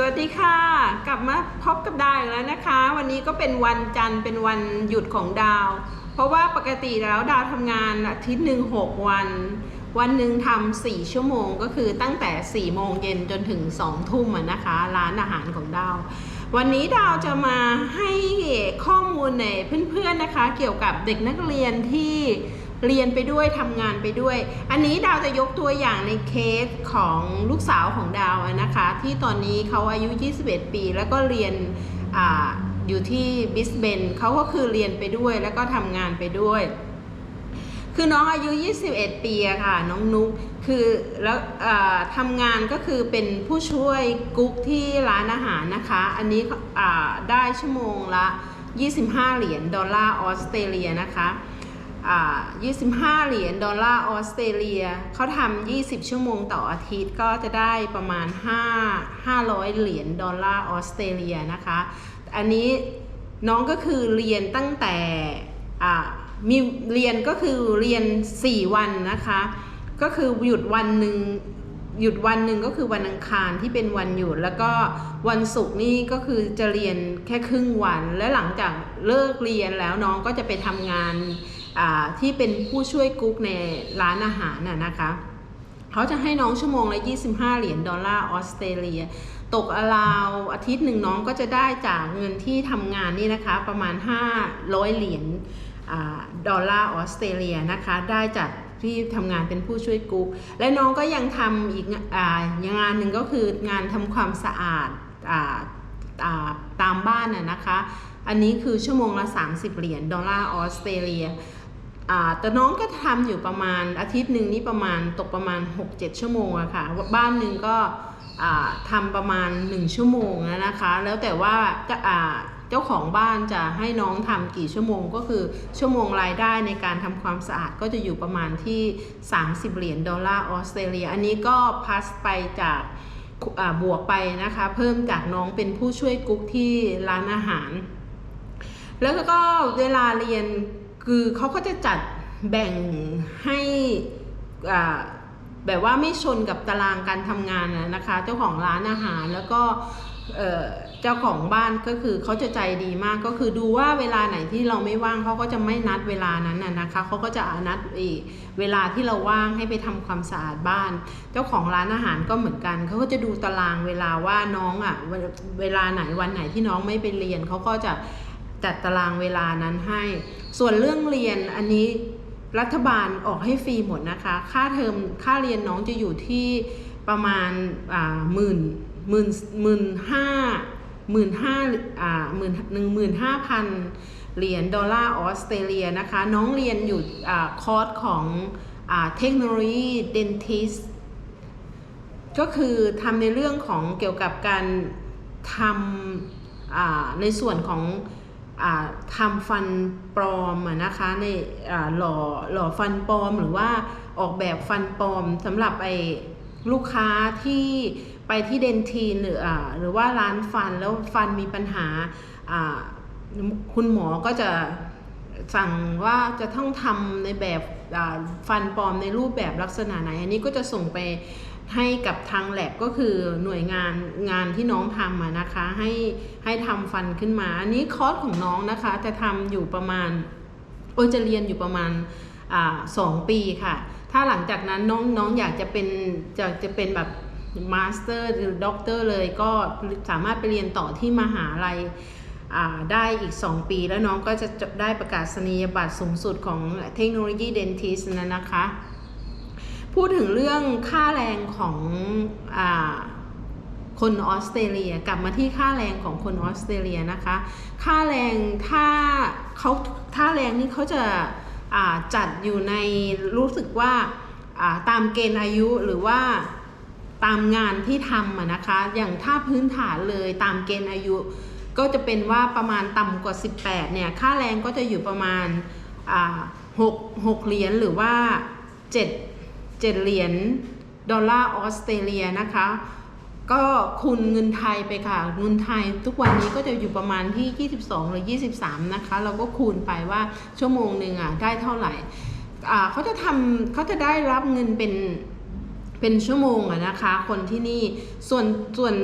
สวัสดีค่ะ กลับมาพบกับดาวอีกแล้วนะคะ วันนี้ก็เป็นวันจันทร์เป็นวันหยุดของดาว เพราะว่าปกติแล้วดาวทำงานอาทิตย์หนึ่งหกวัน วันหนึ่งทำสี่ชั่วโมง ก็คือตั้งแต่4ี่โมงเย็นจนถึง2องทุ่มนะคะ ร้านอาหารของดาว วันนี้ดาวจะมาให้ข้อมูลในเพื่อนๆนะคะ เกี่ยวกับเด็กนักเรียนที่ เรียนไปด้วยทำงานไปด้วย อันนี้ดาวจะยกตัวอย่างในเคสของลูกสาวของดาวนะคะ ที่ตอนนี้เขาอายุ 21 ปี แล้วก็เรียนออยู่ที่บิสเบนเขาก็คือเรียนไปด้วยแล้วก็ทำงานไปด้วย คือน้องอายุ 21 ปีอะค่ะ น้องนุ๊กคือแล้วทำงานก็คือเป็นผู้ช่วยกุ๊กที่ร้านอาหารนะคะ อันนี้ได้ชั่วโมงละ 25 เหรียญดอลลาร์ออสเตรเลียนะคะ 25 เหรียญดอลลาร์ออสเตรเลียเขาทำ 20 ชั่วโมงต่ออาทิตย์ก็จะได้ประมาณ 5 500 เหรียญดอลลาร์ออสเตรเลียนะคะ อันนี้น้องก็คือเรียนตั้งแต่มีเรียนก็คือเรียน 4 วันนะคะ ก็คือหยุดวันหนึ่งหยุดวันหนึ่งก็คือวันอังคารที่เป็นวันหยุด แล้วก็วันศุกร์นี่ก็คือจะเรียนแค่ครึ่งวัน และหลังจากเลิกเรียนแล้วน้องก็จะไปทำงาน ที่เป็นผู้ช่วยกุ๊กในร้านอาหารน่ะนะคะเขาจะให้น้องชั่วโมงละ 25 เหรียญดอลลาร์ออสเตรเลีย ตกอาราวอาทิตย์หนึ่งน้องก็จะได้จากเงินที่ทำงานนี่นะคะ ประมาณ 500 เหรียญดอลลาร์ออสเตรเลียนะคะ ได้จากที่ทำงานเป็นผู้ช่วยกุ๊ก และน้องก็ยังทำอีกอ่างานหนึ่งก็คืองานทำความสะอาดออตามบ้านน่ะนะคะ อันนี้คือชั่วโมงละ 30 เหรียญดอลลาร์ออสเตรเลีย แต่น้องก็ทำอยู่ประมาณอาทิตย์หนึ่งนี่ประมาณตกประมาณ 6-7 ชั่วโมงอะค่ะ บ้านหนึ่งก็อ่าทำประมาณ 1 ชั่วโมงนะคะ แล้วแต่ว่าจะเจ้าของบ้านจะให้น้องทำกี่ชั่วโมงก็คือชั่วโมงรายได้ในการทำความสะอาดก็จะอยู่ประมาณที่ 30 เหรียญดอลลาร์ออสเตรเลีย อันนี้ก็พัสไปจากบวกไปนะคะ เพิ่มจากน้องเป็นผู้ช่วยกุ๊กที่ร้านอาหาร แล้วก็เวลาเรียน คือเขาก็จะจัดแบ่งให้อ่าแบบว่าไม่ชนกับตารางการทำงานนะนะคะ เจ้าของร้านอาหารแล้วก็เจ้าของบ้านก็คือเขาจะใจดีมากก็คือดูว่าเวลาไหนที่เราไม่ว่างเขาก็จะไม่นัดเวลานั้นน่ะนะคะเขาก็จะนัดเวลาที่เราว่างให้ไปทำความสะอาดบ้าน เจ้าของร้านอาหารก็เหมือนกันเขาก็จะดูตารางเวลาว่าน้องอะเวลาไหนวันไหนที่น้องไม่ไปเรียนเขาก็จะ จัดตารางเวลานั้นให้ ส่วนเรื่องเรียนอันนี้รัฐบาลออกให้ฟรีหมดนะคะ ค่าเทอมค่าเรียนน้องจะอยู่ที่ประมาณหมื่นหมื่นหมื่นห้าหมื่นห้าอ่าหมื่นหนึ่งหมื่นห้าพันเหรียญดอลลาร์ออสเตรเลียนะคะ น้องเรียนอยู่อ่าคอร์สของอ่าเทคโนโลยีเดนทิสก็คือทำในเรื่องของเกี่ยวกับการทำอ่าในส่วนของ ทำฟันปลอมนะคะในหล่อหล่อฟันปลอมหรือว่าออกแบบฟันปลอมสำหรับไอ้ลูกค้าที่ไปที่เดนทีนหรืออ่าหรือว่าร้านฟันแล้วฟันมีปัญหาคุณหมอก็จะสั่งว่าจะต้องทำในแบบฟันปลอมในรูปแบบลักษณะไหน อันนี้ก็จะส่งไป ให้กับทางแลบก็คือหน่วยงานงานที่น้องทำนะคะ ให้ให้ทำฟันขึ้นมา อันนี้คอร์สของน้องนะคะ จะทำอยู่ประมาณโอจะเรียนอยู่ประมาณอสองปีค่ะ ถ้าหลังจากนั้นน้องน้องอยากจะเป็นจะจะเป็นแบบมาสเตอร์หรือด็อกเตอร์เลยก็สามารถไปเรียนต่อที่มหาลัยได้อีก 2 ปีแล้วน้องก็จะได้ประกาศนียบัตรสูงสุดของเทคโนโลยีเดนทิสนะนะคะ พูดถึงเรื่องค่าแรงของอคนออสเตรเลียกลับมาที่ค่าแรงของคนออสเตรเลียนะคะ ค่าแรงถ้าเขาค่าแรงนี่เขาจะาจัดอยู่ในรู้สึกว่าาตามเกณฑ์อายุหรือว่าตามงานที่ทำนะคะ อย่างถ้าพื้นฐานเลยตามเกณฑ์อายุ ก็จะเป็นว่าประมาณต่ำกว่า 18เนี่ยค่าแรงก็จะอยู่ประมาณอ่าหกเหรียญหรือว่า 7 7 เหรียญดอลลาร์ออสเตรเลียนะคะ ก็คูณเงินไทยไปค่ะ เงินไทยทุกวันนี้ก็จะอยู่ประมาณที่ 22 หรือ 23 นะคะ เราก็คูณไปว่าชั่วโมงหนึ่งอะได้เท่าไหร่อ่าเขาจะทำเขาจะได้รับเงินเป็น เป็นชั่วโมงอะนะคะ คนที่นี่ส่วนส่วน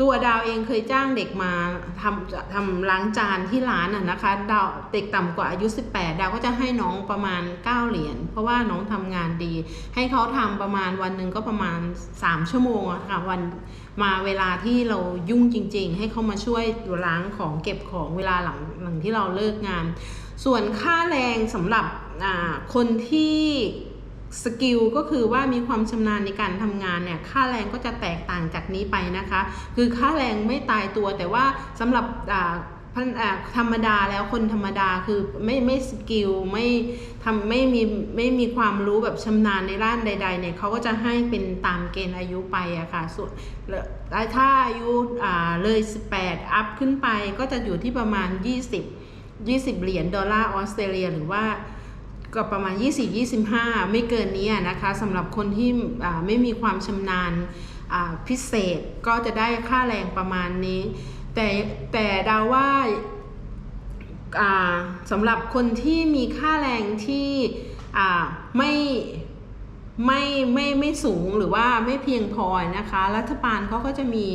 ตัวดาวเองเคยจ้างเด็กมาทำทำล้างจานที่ร้านอะนะคะดาวเด็กต่ำกว่าอายุ 18 ดาวก็จะให้น้องประมาณ 9 เหรียญเพราะว่าน้องทำงานดี ให้เขาทำประมาณวันหนึ่งก็ประมาณ 3 ชั่วโมงอะค่ะวันมาเวลาที่เรายุ่งจริง ๆ ให้เขามาช่วยล้างของเก็บของเวลาหลังหลังที่เราเลิกงาน ส่วนค่าแรงสำหรับคนที่ สกิลก็คือว่ามีความชำนาญในการทำงานเนี่ยค่าแรงก็จะแตกต่างจากนี้ไปนะคะ คือค่าแรงไม่ตายตัว แต่ว่าสำหรับธรรมดาแล้วคนธรรมดาคือไม่ไม่สกิลไม่ทำไม่มีไม่มีความรู้แบบชำนาญในด้านใดๆเนี่ยเขาก็จะให้เป็นตามเกณฑ์อายุไปอะค่ะส่วนแล้วถ้าอายุเลย 18 อัพขึ้นไปก็จะอยู่ที่ประมาณ 20 20 เหรียญดอลลาร์ออสเตรเลียหรือว่า ก็ประมาณ20-25 ไม่เกินนี้นะคะสำหรับคนที่ไม่มีความชำนาญพิเศษก็จะได้ค่าแรงประมาณนี้ แต่แต่ดาวว่าสำหรับคนที่มีค่าแรงที่อ่ไม่ไม่ไม่ไม่สูงหรือว่าไม่เพียงพอนะคะ รัฐบาลเขาก็จะมี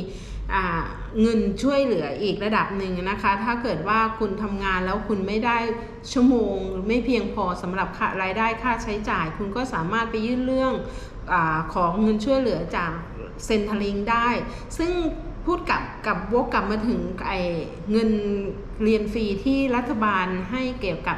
เงินช่วยเหลืออีกระดับหนึ่งนะคะ ถ้าเกิดว่าคุณทำงานแล้วคุณไม่ได้ชั่วโมง ไม่เพียงพอสำหรับรายได้ค่าใช้จ่าย คุณก็สามารถไปยื่นเรื่องอของเงินช่วยเหลือจากเซ็นทรัลิงได้ ซึ่ง พูดกับกับวกกลับมาถึงไอเงินเรียนฟรีที่รัฐบาลให้เกี่ยวกับ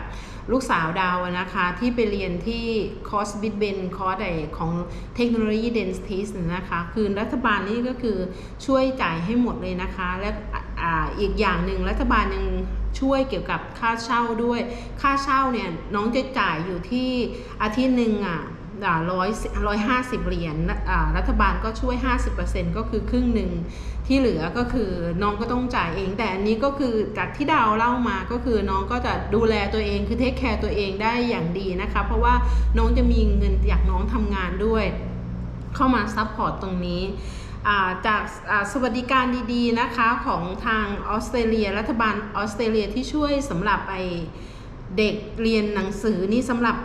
ลูกสาวดาวนะคะ ที่ไปเรียนที่คอร์สบิดเบนคอร์สไอของเทคโนโลยีเดนสติสนะคะ คือรัฐบาลนี่ก็คือช่วยจ่ายให้หมดเลยนะคะ และอ่าอีกอย่างหนึ่งรัฐบาลยังช่วยเกี่ยวกับค่าเช่าด้วย ค่าเช่าเนี่ยน้องจะจ่ายอยู่ที่อาทิตย์หนึ่งอะ ร้อยร้อยห้าสิบเหรียญรัฐบาลก็ช่วย 50%ก็คือครึ่งหนึ่งที่เหลือก็คือน้องก็ต้องจ่ายเอง แต่อันนี้ก็คือจากที่ดาวเล่ามาก็คือน้องก็จะดูแลตัวเองคือเทคแคร์ตัวเองได้อย่างดีนะคะ เพราะว่าน้องจะมีเงินจากน้องทำงานด้วย เข้ามาซัพพอร์ตตรงนี้จากสวัสดิการดีๆนะคะของทางออสเตรเลีย รัฐบาลออสเตรเลียที่ช่วยสำหรับไอเด็กเรียนหนังสือนี่สำหรับ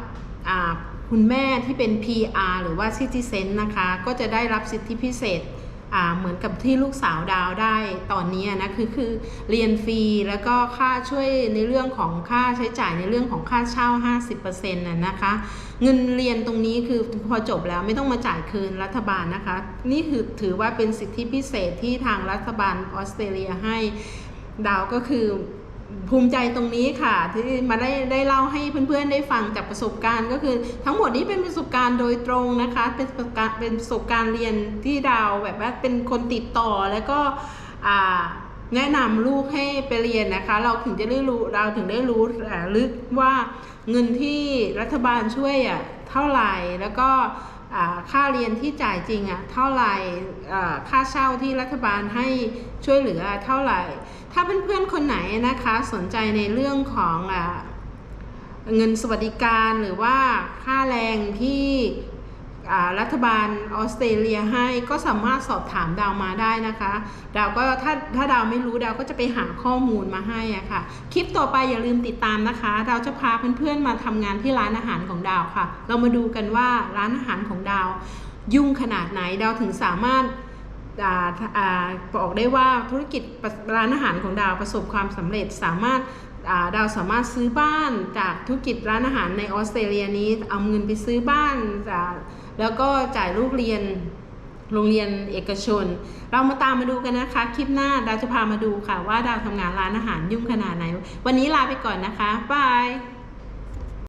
คุณแม่ที่เป็น PR หรือว่า Citizen นะคะ ก็จะได้รับสิทธิพิเศษเหมือนกับที่ลูกสาวดาวได้ตอนนี้นะคือคือเรียนฟรีแล้วก็ค่าช่วยในเรื่องของค่าใช้จ่ายในเรื่องของค่าเช่า 50%นะนะคะ เงินเรียนตรงนี้คือพอจบแล้วไม่ต้องมาจ่ายคืนรัฐบาลนะคะ นี่คือถือว่าเป็นสิทธิพิเศษที่ทางรัฐบาลออสเตรเลียให้ดาวก็คือ ภูมิใจตรงนี้ค่ะ ที่มาได้ได้เล่าให้เพื่อนๆได้ฟังจากประสบการณ์ ก็คือทั้งหมดนี้เป็นประสบการณ์โดยตรงนะคะ เป็นประสบการณ์เป็นประสบการณ์เรียนที่ดาวแบบว่าเป็นคนติดต่อแล้วก็แนะนำลูกให้ไปเรียนนะคะ เราถึงจะได้รู้เราถึงได้รู้ลึกว่าเงินที่รัฐบาลช่วยอะเท่าไหร่แล้วก็ค่าเรียนที่จ่ายจริงอะเท่าไหร่ค่าเช่าที่รัฐบาลให้ช่วยเหลือเท่าไหร่ ถ้าเพื่อนๆคนไหนนะคะสนใจในเรื่องของอเงินสวัสดิการหรือว่าค่าแรงที่รัฐบาลออสเตรเลียให้ก็สามารถสอบถามดาวมาได้นะคะ ดาวก็ถ้าถ้าดาวไม่รู้ดาวก็จะไปหาข้อมูลมาให้อะค่ะ คลิปต่อไปอย่าลืมติดตามนะคะ ดาวจะพาเพื่อนๆมาทำงานที่ร้านอาหารของดาวค่ะ เรามาดูกันว่าร้านอาหารของดาว ยุ่งขนาดไหนดาวถึงสามารถ บอกได้ว่าธุรกิจร้านอาหารของดาวประสบความสำเร็จสามารถดาวสามารถซื้อบ้านจากธุรกิจร้านอาหารในออสเตรเลียนี้เอาเงินไปซื้อบ้านแล้วก็จ่ายลูกเรียนโรงเรียนเอกชน เรามาตามมาดูกันนะคะ คลิปหน้าดาวจะพามาดูค่ะ ว่าดาวทำงานร้านอาหารยุ่งขนาดไหน วันนี้ลาไปก่อนนะคะบาย